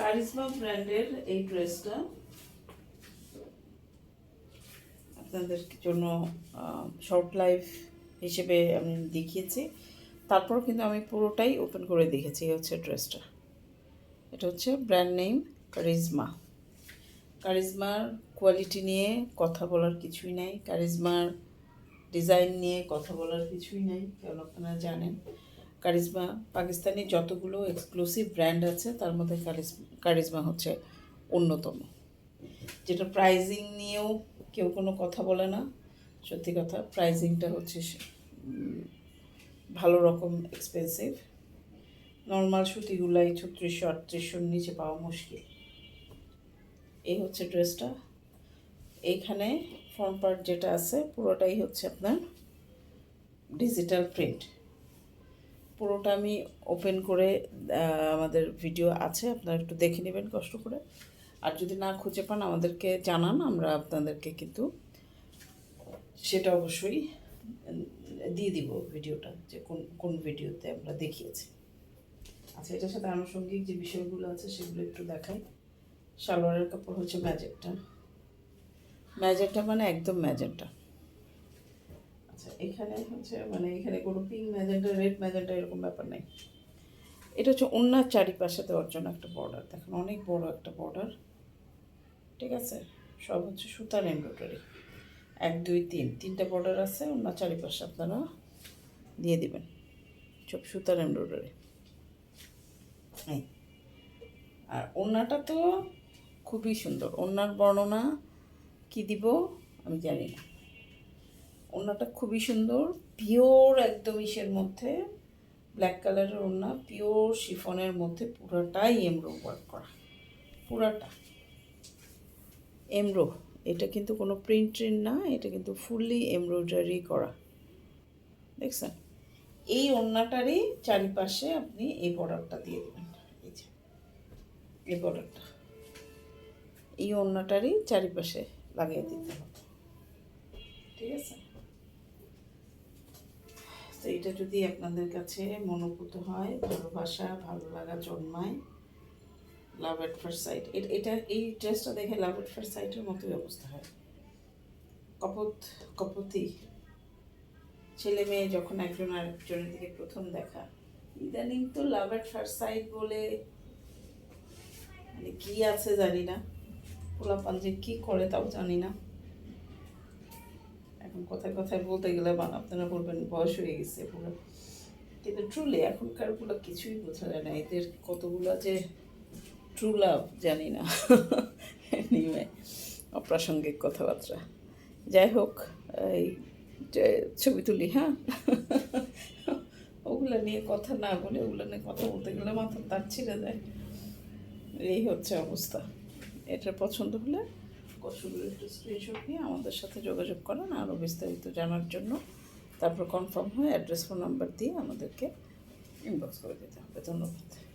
Charisma ব্র্যান্ডের এই ড্রেসটা আপনাদের জন্য শর্ট লাইফ হিসেবে আমি দেখিয়েছি। তারপর কিন্তু আমি পুরোটাই ওপেন করে দেখেছি, এই হচ্ছে ড্রেসটা এটা হচ্ছে ব্র্যান্ড নেম কারিজমা কারিজমার কোয়ালিটি নিয়ে কথা বলার কিছুই নাই। কারিজমার ডিজাইন নিয়ে কথা বলার কিছুই নাই কারণ আপনারা জানেন। কারিজমা পাকিস্তানি যতগুলো এক্সক্লুসিভ ব্র্যান্ড আছে, তার মধ্যে কারিজ- কারিজমা হচ্ছে অন্যতম। যেটা প্রাইজিং নিয়েও কেউ কোনো কথা বলে না। সত্যি কথা প্রাইজিংটা হচ্ছে ভালো রকম এক্সপেন্সিভ নর্মাল সুতিগুলাই ছত্রিশশো, আটত্রিশশোর নিচে পাওয়া মুশকিল। এই হচ্ছে ড্রেসটা। এইখানে ফ্রন্ট পার্ট যেটা আছে, পুরোটাই হচ্ছে আপনার ডিজিটাল প্রিন্ট পুরোটা আমি ওপেন করে আমাদের ভিডিও আছে, আপনারা একটু দেখে নেবেন কষ্ট করে। আর যদি না খুঁজে পান, আমাদেরকে জানান, আমরা আপনাদেরকে কিন্তু সেটা অবশ্যই দিয়ে দিব ভিডিওটা যে কোন কোন ভিডিওতে আমরা দেখিয়েছি। আচ্ছা এটার সাথে আনুষঙ্গিক যে বিষয়গুলো আছে, সেগুলো একটু দেখাই। সালোয়ারের কাপড় হচ্ছে ম্যাজেন্টা ম্যাজেন্টা মানে একদম ম্যাজেন্টা আচ্ছা এখানে হচ্ছে মানে এখানে কোনো পিঙ্ক ম্যাজেন্টা, রেড ম্যাজেন্টা এরকম ব্যাপার নেই। এটা হচ্ছে অন্যার চারিপাশে দেওয়ার জন্য একটা বর্ডার দেখেন, অনেক বড় একটা বর্ডার ঠিক আছে? সব হচ্ছে সুতার এমব্রয়ডারি এক, দুই, তিন। তিনটা বর্ডার আছে অন্য চারিপাশে আপনারা দিয়ে দিবেন। সব সুতার এমব্রয়ডারি এই। আর ওড়নাটা তো খুবই সুন্দর। ওড়নার বর্ণনা কি দিব আমি জানি না। ওড়নাটা খুবই সুন্দর। পিওর একদম ইসের মধ্যে, ব্ল্যাক কালারের ওড়না, পিওর শিফনের মধ্যে পুরাটাই এমরো ওয়ার্ক করা। পুরাটা। এমরো, এটা কিন্তু কোনো প্রিন্ট ট্রিন্ট না, এটা কিন্তু ফুললি এমব্রয়ডারি করা। দেখছেন? এই ওড়নাটারই চারিপাশে আপনি এই বর্ডারটা দিয়ে দেবেন। এই যে, এই বর্ডারটা। এই ওড়নাটারই চারিপাশে লাগিয়ে দিতে হবে। ঠিক আছে? তো এটা যদি আপনাদের কাছে মনোভূত হয়, ভালোবাসা, ভালো লাগা জন্মায় লাভ এট ফার্স্ট সাইট এটা, এই ড্রেসটা দেখে লাভ এট ফার্স্ট সাইটের মতোই অবস্থা হয়। কপত, কপতি, ছেলে মেয়ে যখন একজন আরেকজনের দিকে প্রথম দেখা, ইদানিং তো লাভ এট ফার্স্ট সাইট বলে মানে কী আছে জানি না। পোলাপান যে কী করে তাও জানি না। এখন কথায় কথায় বলতে গেলে আপনারা বলবেন বয়স হয়ে গেছে পুরো কিন্তু ট্রুলি এখনকারগুলো কিছুই বোঝা যায় না। এদের কতগুলো যে ট্রু লাভ জানি না। নিমে অপ্রাসঙ্গিক কথাবার্তা। যাই হোক, এই ছবি তুলি হ্যাঁ? ওগুলো নিয়ে কথা না বলে, ওগুলো নিয়ে কথা বলতে গেলে মাথার তার ছিঁড়ে যায়। এই হচ্ছে অবস্থা। এটা পছন্দ হলে কষ্টগুলো একটু স্ক্রিনশট নিয়ে আমাদের সাথে যোগাযোগ করেন, আরও বিস্তারিত জানার জন্য। তারপর কনফার্ম হয়ে অ্যাড্রেস ফোন নাম্বার দিয়ে আমাদেরকে ইনবক্স করে দিতে হবে। ধন্যবাদ।